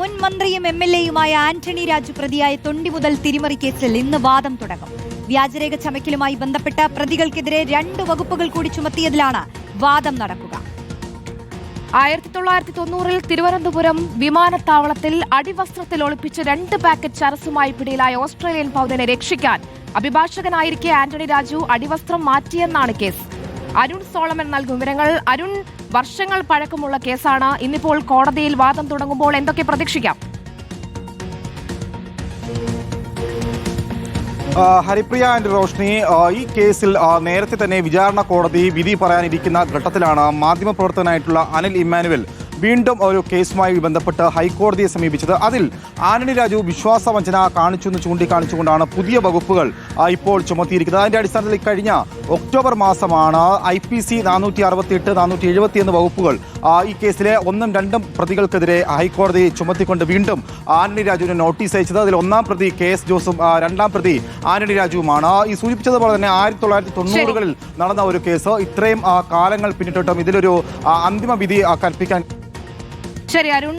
മുൻ മന്ത്രിയും M L എയുമായ ആന്റണി രാജു പ്രതിയായ തൊണ്ടി മുതൽ തിരിമറി കേസിൽ ഇന്ന് വാദം തുടങ്ങും. വ്യാജരേഖ ചമയ്ക്കലുമായി ബന്ധപ്പെട്ട പ്രതികൾക്കെതിരെ രണ്ട് വകുപ്പുകൾ കൂടി ചുമത്തിയതിലാണ് വാദം നടക്കുക. ആയിരത്തി തൊള്ളായിരത്തി തൊണ്ണൂറിൽ തിരുവനന്തപുരം വിമാനത്താവളത്തിൽ അടിവസ്ത്രത്തിൽ ഒളിപ്പിച്ച രണ്ട് പാക്കറ്റ് ചരസുമായി പിടിയിലായ ഓസ്ട്രേലിയൻ പൗരനെ രക്ഷിക്കാൻ അഭിഭാഷകനായിരിക്കെ ആന്റണി രാജു അടിവസ്ത്രം മാറ്റിയെന്നാണ് കേസ്. അരുൺ സോളമൻ നൽകും വിവരങ്ങൾ. അരുൺ വർഷങ്ങൾ പഴക്കമുള്ള കേസാണ്. ഇന്നിപ്പോൾ കോടതിയിൽ വാദം തുടങ്ങുമ്പോൾ എന്തൊക്കെ പ്രതീക്ഷിക്കാം? ഹരിപ്രിയ ആൻഡ് റോഷ്നി ഈ കേസിൽ നേരത്തെ തന്നെ വിചാരണ കോടതി വിധി പറയാനിരിക്കുന്ന ഘട്ടത്തിലാണ് മാധ്യമപ്രവർത്തകനായിട്ടുള്ള അനിൽ ഇമ്മാനുവൽ വീണ്ടും ഒരു കേസുമായി ബന്ധപ്പെട്ട് ഹൈക്കോടതിയെ സമീപിച്ചത്. അതിൽ ആന്റണി രാജു വിശ്വാസവഞ്ചന കാണിച്ചു എന്ന് ചൂണ്ടിക്കാണിച്ചുകൊണ്ടാണ് പുതിയ വകുപ്പുകൾ ഇപ്പോൾ ചുമത്തിയിരിക്കുന്നത്. അതിന്റെ അടിസ്ഥാനത്തിൽ കഴിഞ്ഞ ഒക്ടോബർ മാസമാണ് ഐ പി സി നാനൂറ്റി അറുപത്തി എട്ട് നാനൂറ്റി എഴുപത്തി എന്ന് വകുപ്പുകൾ ഈ കേസിലെ ഒന്നും രണ്ടും പ്രതികൾക്കെതിരെ ഹൈക്കോടതി ചുമത്തിക്കൊണ്ട് വീണ്ടും ആന്റണി രാജുവിന് നോട്ടീസ് അയച്ചത്. അതിൽ ഒന്നാം പ്രതി കെ എസ് ജോസും രണ്ടാം പ്രതി ആന്റണി രാജുവുമാണ്. ഈ സൂചിപ്പിച്ചതുപോലെ തന്നെ ആയിരത്തി തൊള്ളായിരത്തി തൊണ്ണൂറുകളിൽ നടന്ന ഒരു കേസ്. ഇത്രയും കാലങ്ങൾ പിന്നിട്ടിട്ടും ഇതിലൊരു അന്തിമ വിധി കൽപ്പിക്കാൻ ശരി അരുൺ